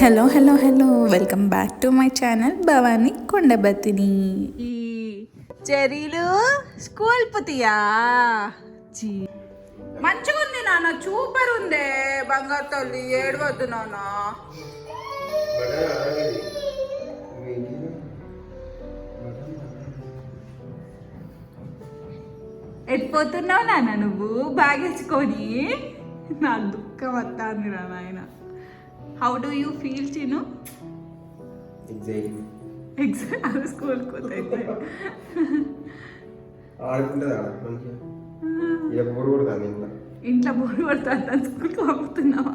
Hello hello hello welcome back to my channel Bhavani Kondabathini చెరీలు school పుతియా? చీ. మంచిగా ఉంది నాన్న సూపర్ ఉందే బంగారు తల్లి ఏడవద్దు నాన్న. ఎట్పోతున్నావు నాన్న నువ్వు? బ్యాగ్ నా దుఃఖం వస్తాను రా నాయన. How do you feel Chinu exam bore కొడుతుంది ఇంట్లో. బోర్ పడుతుంది స్కూల్కి పంపుతున్నావా?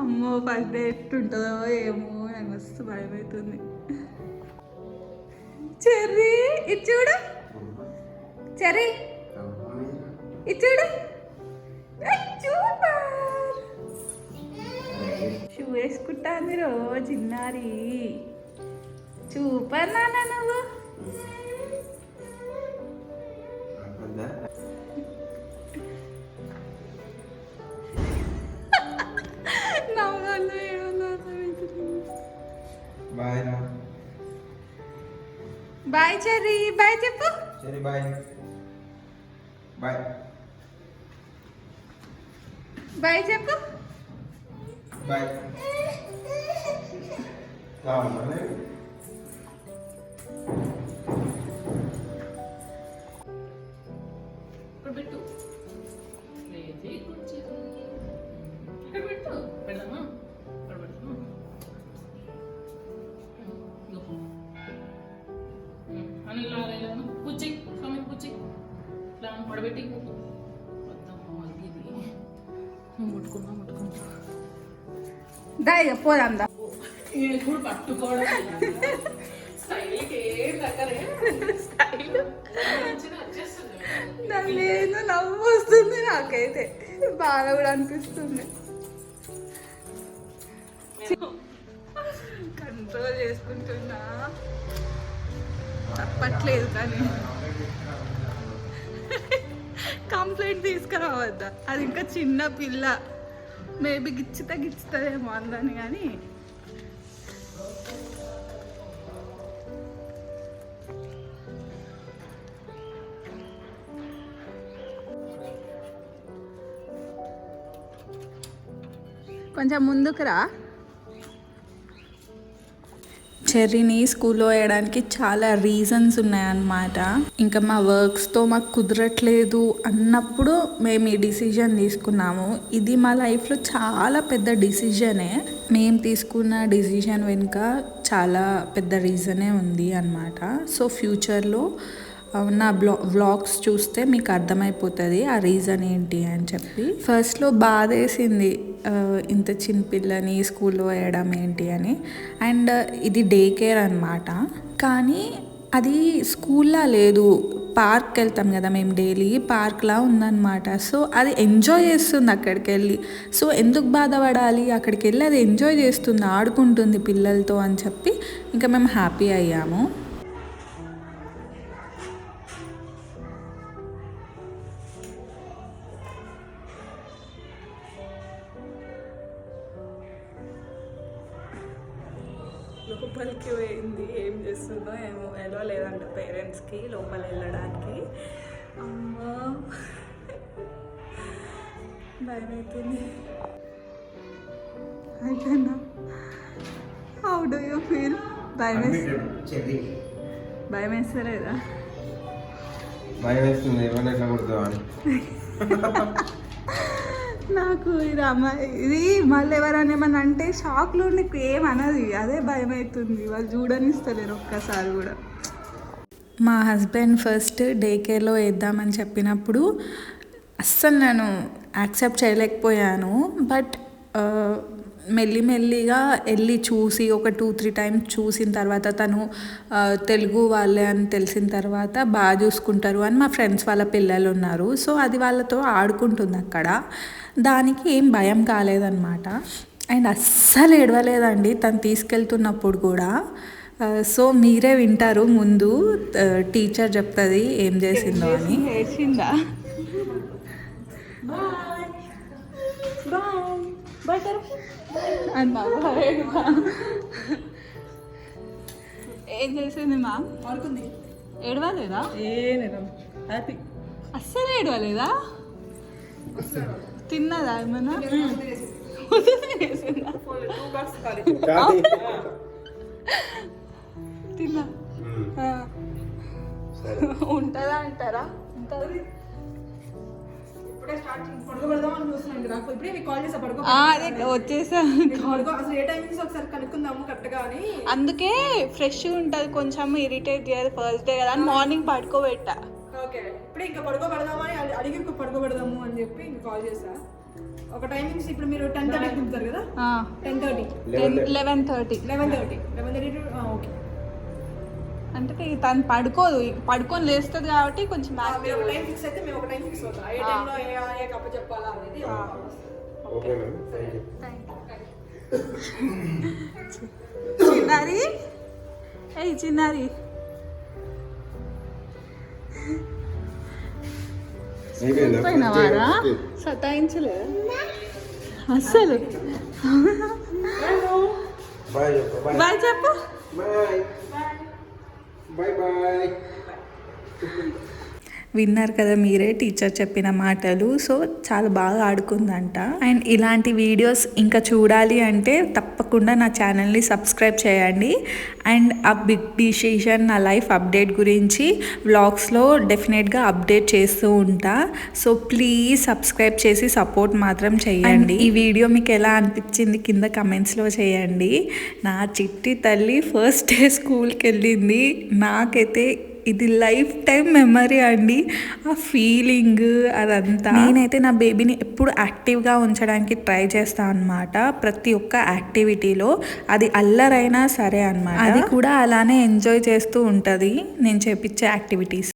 అమ్మో ఫస్ట్ డే ఎట్టుంటుందో ఏమో నాకు మస్తు భయం అవుతుంది చెర్రీ ఇది చూడు. చెర్రీ. ఇది చూడు. షూ వేసుకుంటాంది రో చిన్నారి. సూపర్ నాన్న నువ్వు. బాయ్ చెర్రీ బాయ్ చెప్పు. సరే బాయ్. బాయ్. బాయ్ చెప్పు. బాయ్. ఇట్లా పడబెట్టి ముట్టుకున్నా ముట్టుకున్నా పోదాం దా. ఇప్పుడు పట్టుకోవడం లేదు నవ్వు వస్తుంది నాకైతే. బాగా కూడా అనిపిస్తుంది. కంట్రోల్ చేసుకుంటున్నా. తప్పట్లేదు కానీ. కంప్లైంట్ తీసుకురావద్దా. అది ఇంకా చిన్న పిల్ల. మేబీ గిచ్చితే గిచ్చుతుందేమో అందని కానీ కొంచెం ముందుకు రా. చెర్రీని స్కూల్లో వేయడానికి చాలా రీజన్స్ ఉన్నాయన్నమాట. ఇంకా మా వర్క్స్తో మాకు కుదరట్లేదు అన్నప్పుడు మేము ఈ డిసిజన్ తీసుకున్నాము. ఇది మా లైఫ్లో చాలా పెద్ద డిసిజనే. మేము తీసుకున్న డిసిజన్ వెనుక చాలా పెద్ద రీజనే ఉంది అన్నమాట. సో ఫ్యూచర్లో నా బ్లా వ్లాగ్స్ చూస్తే మీకు అర్థమైపోతుంది ఆ రీజన్ ఏంటి అని చెప్పి. ఫస్ట్లో బాధ వేసింది ఇంత చిన్న పిల్లని స్కూల్లో వేయడం ఏంటి అని. అండ్ ఇది డే కేర్ అనమాట కానీ అది స్కూల్లా లేదు. పార్క్ వెళ్తాం కదా మేము డైలీ. పార్క్లా ఉందన్నమాట. సో అది ఎంజాయ్ చేస్తుంది అక్కడికి వెళ్ళి సో ఎందుకు బాధపడాలి? అక్కడికి వెళ్ళి అది ఎంజాయ్ చేస్తుంది ఆడుకుంటుంది పిల్లలతో అని చెప్పి ఇంకా మేము హ్యాపీ అయ్యాము. లోపలికి పోయింది ఏం చేస్తుందో ఏమో ఎలా లేదంట పేరెంట్స్కి లోపల వెళ్ళడానికి. అమ్మా. భయం అవుతుంది అయిపోయినా హౌ డూ యూ ఫీల్ భయం భయం వేస్తలేదా? భయం వేస్తుంది ఏమైనా ఎట్లా కొడుతావా అని. నాకు ఇది అమ్మ ఇది మళ్ళీ ఎవరైనా ఏమన్నా అంటే షాక్లో నీకు ఏమనది అదే భయం అవుతుంది. వాళ్ళు చూడనిస్తలేరు ఒక్కసారి కూడా. మా హస్బెండ్ ఫస్ట్ డే కేర్లో వేద్దామని చెప్పినప్పుడు అస్సలు నేను యాక్సెప్ట్ చేయలేకపోయాను. బట్ మెల్లిమెల్లిగా వెళ్ళి చూసి ఒక టూ త్రీ టైమ్స్ చూసిన తర్వాత తను తెలుగు వాళ్ళే అని తెలిసిన తర్వాత బాగా చూసుకుంటారు అని మా ఫ్రెండ్స్ వాళ్ళ పిల్లలు ఉన్నారు. సో అది వాళ్ళతో ఆడుకుంటుంది అక్కడ. దానికి ఏం భయం కాలేదన్నమాట. అండ్ అస్సలు ఏడవలేదండి తను తీసుకెళ్తున్నప్పుడు కూడా. సో మీరే వింటారు ముందు టీచర్ చెప్తుంది ఏం చేసిందో అని. ఏడ్చిందా బాయ్. బాయ్. అన్నా ఏం చేసింది మా? ఆడుకుంది ఏడవలేదా? హ్యాపీ అస్సలు ఏడవలేదా? తిన్నదా ఏమన్నా? తిన్నా. ఉంటుందా అంటారా? ఉంటుంది? ఇప్పుడే స్టార్ట్ పడుకోబెడదాం అని చూస్తున్నాను ఇంకా నాకు ఇప్పుడే మీకు కాల్ చేసా పడుకో ఆ, అదే వచ్చేసా. పడుకో అసలు ఏ టైమింగ్స్ ఒకసారి కనుక్కుందాము కరెక్ట్గా అని. అందుకే ఫ్రెష్ ఉంటుంది కొంచెం ఇరిటేట్ చేయదు ఫస్ట్ డే కదా అని మార్నింగ్ పడుకోబెట్టా. ఓకే ఇప్పుడే ఇంకా పడుకోబెడదామని అడి- అడిగి ఇంకా పడుకోబెడదాము అని చెప్పి ఇంకా కాల్ చేసా. ఒక టైమింగ్స్ ఇప్పుడు మీరు టెన్ థర్టీకి దిగుతారు కదా? Ten thirty eleven thirty eleven thirty eleven thirty okay. అంటే తను పడుకోదు. ఇక పడుకొని లేస్తుంది కాబట్టి కొంచెం మీరు ఒక యాక్టివ్ టైం ఫిక్స్ అయితే మేము ఒక టైం ఫిక్స్ అవుతాం. ఏ టైంలో ఏ ఏ కప్ప చెప్పాలా అనేది ఓకే మేడం. థ్యాంక్ యూ చిన్నారి? చిన్నారి. పోయినవారా సతాయించలే. అస్సలు. బాయ్ చెప్పు. బాయ్ బాయ్ చెప్పు. బాయ్ బాయ్ బాయ్ విన్నారు కదా మీరే టీచర్ చెప్పిన మాటలు. సో చాలా బాగా ఆడుకుందంట. అండ్ ఇలాంటి వీడియోస్ ఇంకా చూడాలి అంటే తప్పకుండా నా ఛానల్ని సబ్స్క్రైబ్ చేయండి. అండ్ ఆ బిగ్ డిసిషన్ నా లైఫ్ అప్డేట్ గురించి వ్లాగ్స్లో డెఫినెట్గా అప్డేట్ చేస్తూ ఉంటా. సో ప్లీజ్ సబ్స్క్రైబ్ చేసి సపోర్ట్ మాత్రం చేయండి. ఈ వీడియో మీకు ఎలా అనిపించింది కింద కమెంట్స్లో చేయండి. నా చిట్టి తల్లి ఫస్ట్ డే స్కూల్కి వెళ్ళింది. నాకైతే ఇది లైఫ్ టైం మెమరీ అండి. ఆ ఫీలింగ్ అదంతా. నేనైతే నా బేబీని ఎప్పుడు యాక్టివ్గా ఉంచడానికి ట్రై చేస్తాను అనమాట ప్రతి ఒక్క యాక్టివిటీలో అది అల్లరైనా సరే అన్నమాట. అది కూడా అలానే ఎంజాయ్ చేస్తూ ఉంటుంది. నేను చేపించే యాక్టివిటీస్.